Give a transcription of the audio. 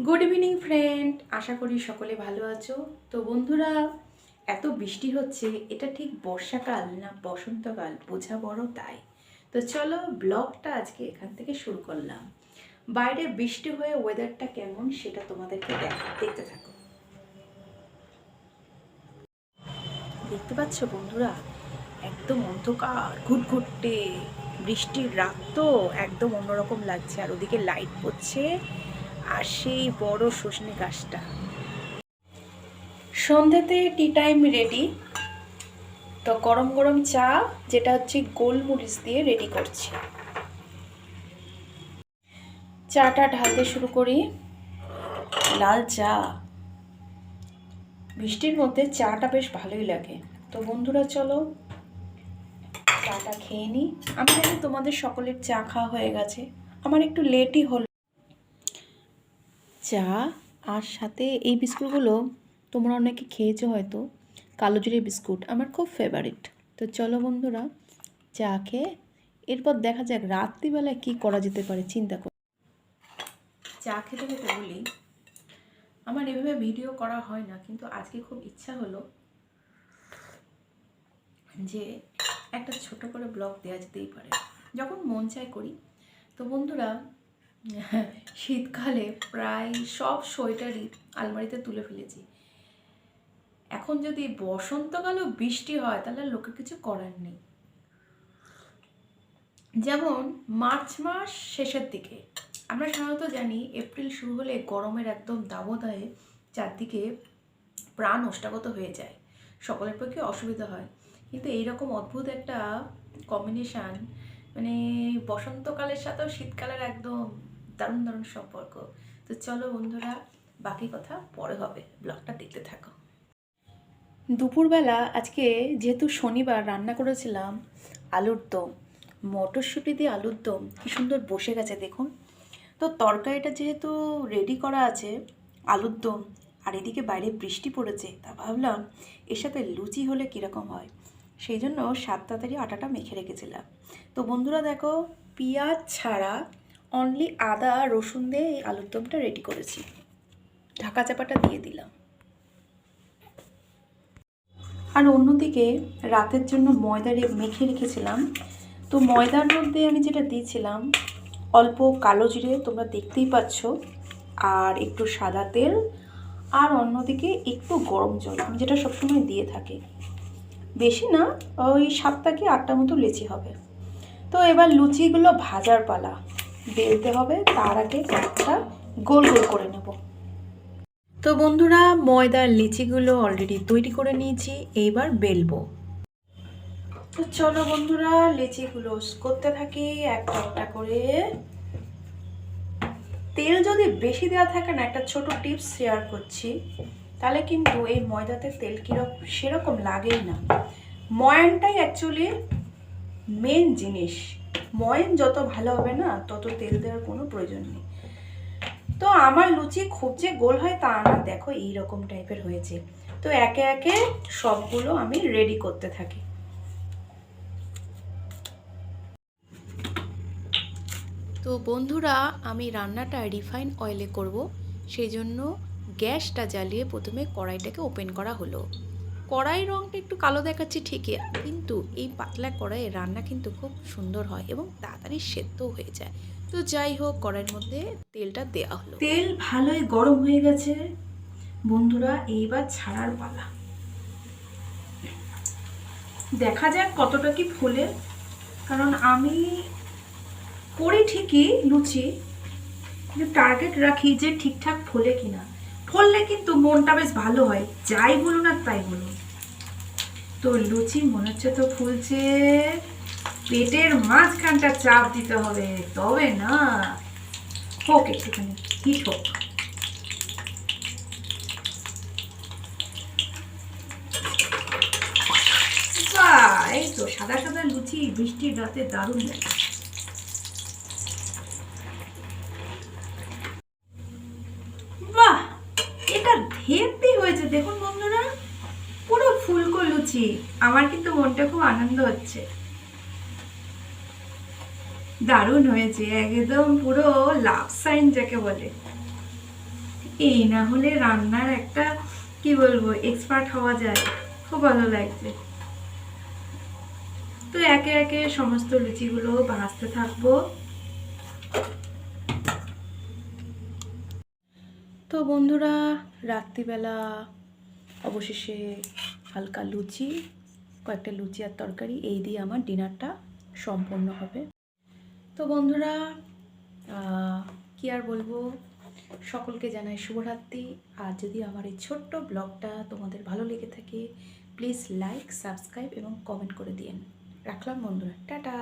Good evening friend আশা করি সকলে ভালো আছো। তো বন্ধুরা, এত বৃষ্টি হচ্ছে, এটা ঠিক বর্ষাকাল না বসন্তকাল? বোঝা বড় তাই। তো চলো ব্লগটা আজকে এখান থেকে শুরু করলাম। বাইরে বৃষ্টি হয়ে ওয়েদারটা কেমন সেটা তোমাদেরকে দেখা, দেখতে থাকো। দেখতে পাচ্ছ বন্ধুরা? একদম অন্ধকার, ঘুটঘুটে। বৃষ্টির রাত তো একদম অন্যরকম লাগছে, আর ওদিকে লাইট পড়ছে। আর সেই বড় সজনে গাছটা। সন্ধ্যেতে টি টাইম রেডি তো গরম গরম চা যেটা হচ্ছে গোলমরিচ দিয়ে রেডি করছি। চাটা ঢালতে শুরু করি, লাল চা। বৃষ্টির মধ্যে চাটা বেশ ভালোই লাগে। তো বন্ধুরা, চলো চাটা খেয়ে নিই। আমি জানি তোমাদের সকলের চা খাওয়া হয়ে গেছে। আমার একটু লেটই হলো। চা আর সাথে এই বিস্কুটগুলো তোমরা অনেকে খেয়েছো হয়তো। কালো জিরে বিস্কুট আমার খুব ফেভারিট তো চলো বন্ধুরা, চা খেয়ে এরপর দেখা যাক রাত্রিবেলায় কী করা যেতে পারে, চিন্তা কর। চা খেতে খেতে বলি, আমার এভাবে ভিডিও করা হয় না, কিন্তু আজকে খুব ইচ্ছা হলো যে একটা ছোট করে ব্লগ দেওয়া যেতেই পারে। যখন মন চায় করি। তো বন্ধুরা শীতকালে প্রায় সব সোয়েটারই আলমারিতে তুলে ফেলেছি। এখন যদি বসন্তকালেও বৃষ্টি হয়, তাহলে লোকের কিছু করার নেই। যেমন মার্চ মাস শেষের দিকে, আমরা সাধারণত জানি এপ্রিল শুরু হলে গরমের একদম দাবদাহে চারদিকে প্রাণ ওষ্ঠাগত হয়ে যায়। সকলের পক্ষে অসুবিধা হয়। কিন্তু এইরকম অদ্ভুত একটা কম্বিনেশান মানে বসন্তকালের সাথেও শীতকালের একদম দারুণ দারুণ সম্পর্ক। তো চলো বন্ধুরা, বাকি কথা পরে হবে। ব্লগটা দেখতে থাকো। দুপুরবেলা আজকে যেহেতু শনিবার রান্না করেছিলাম, আলুর দম, মটরশুঁটি দিয়ে আলুর দম, কি সুন্দর বসে গেছে দেখুন। তো তরকারিটা যেহেতু রেডি করা আছে, আলুর দম, আর এদিকে বাইরে বৃষ্টি পড়েছে, তা ভাবলাম এর সাথে লুচি হলে কীরকম হয়? সেই জন্য সাত তাড়াতাড়ি আটাটা মেখে রেখেছিলাম। তো বন্ধুরা দেখো, পেঁয়াজ ছাড়া অনলি আদা রসুন দিয়ে এই আলুর দমটা রেডি করেছি। ঢাকা চাপাটা দিয়ে দিলাম। আর অন্যদিকে রাতের জন্য ময়দা রে- মেখে রেখেছিলাম। তো ময়দার মধ্যে আমি যেটা দিয়েছিলাম, অল্প কালো জিরে, তোমরা দেখতেই পাচ্ছ, আর একটু সাদা তেল, আর অন্যদিকে একটু গরম জল। আমি যেটা সবসময় দিয়ে থাকি। বেশি না, ওই সাতটা কি আটটা মতো লেচি হবে। তো এবার লুচিগুলো ভাজার পালা। বেলতে হবে, তার আগে একটা গোল গোল করে নেব। তো বন্ধুরা, ময়দার লিচিগুলো অলরেডি তৈরি করে নিয়েছি, এইবার বেলবো। তো চলো বন্ধুরা, লিচিগুলো করতে থাকি, একটা একটা করে। তেল যদি বেশি দেওয়া থাকে না, একটা ছোট টিপস শেয়ার করছি, তাহলে কিন্তু এই ময়দাতে তেল কীরকম, সেরকম লাগেই না। ময়ানটাই অ্যাকচুয়ালি মেন জিনিস। ময়ান যত ভালো হবে না, তত তেল দেওয়ার কোনো প্রয়োজন নেই। তো আমার লুচি খুব যে গোল হয় তা না, দেখো এই রকম টাইপের হয়েছে। তো একে একে সবগুলো আমি রেডি করতে থাকি। তো বন্ধুরা, আমি রান্নাটা রিফাইন অয়েলে করব। সেই জন্য গ্যাসটা জ্বালিয়ে প্রথমে কড়াইটাকে ওপেন করা হলো। কড়াই রঙটা একটু কালো দেখাচ্ছে ঠিকই, কিন্তু এই পাতলা কড়াইয়ে রান্না কিন্তু খুব সুন্দর হয় এবং তাড়াতাড়ি সেদ্ধও হয়ে যায়। তো যাই হোক, কড়াইয়ের মধ্যে তেলটা দেওয়া হলো। তেল ভালোই গরম হয়ে গেছে। বন্ধুরা, এইবার ছাড়ার পালা। দেখা যাক কতটা কি ফুলে, কারণ আমি করি ঠিকই লুচি, কিন্তু টার্গেট রাখি যে ঠিকঠাক ফোলে কিনা। ফললে কিন্তু মনটা বেশ ভালো হয়, যাই বলুন আর তাই বলুন। তো লুচি, মনে হচ্ছে তো ফুলছে পেটের মাঝখানটা চাপ দিতে হবে, তবে না। হোক একটুখানি হিট হোক। এই তো সাদা সাদা লুচি বৃষ্টির রাতে দারুণ লাগে বাহ এটা হেভি হয়েছে দেখুন বন্ধুরা পুরো লুচি আমার কিন্তু মনটা খুব আনন্দ হচ্ছে। দারুণ হয়েছে, একদম পুরো লাভ সাইন যাকে বলে। এই না হলে রান্নার একটা, কি বলব এক্সপার্ট হওয়া যায়, খুব ভালো লাগছে। তো একে একে সমস্ত লুচিগুলো ভাজতে থাকব। তো বন্ধুরা, রাত্রিবেলা অবশেষে হালকা লুচি, কয়েকটা লুচি আর তরকারি, এই দিয়ে আমার ডিনারটা সম্পন্ন হবে। তো বন্ধুরা কি আর বলব? সকলকে জানাই শুভরাত্রি। আর যদি আমার এই ছোট্ট ব্লগটা তোমাদের ভালো লেগে থাকে প্লিজ লাইক সাবস্ক্রাইব এবং কমেন্ট করে দিন রাখলাম বন্ধুরা। টাটা!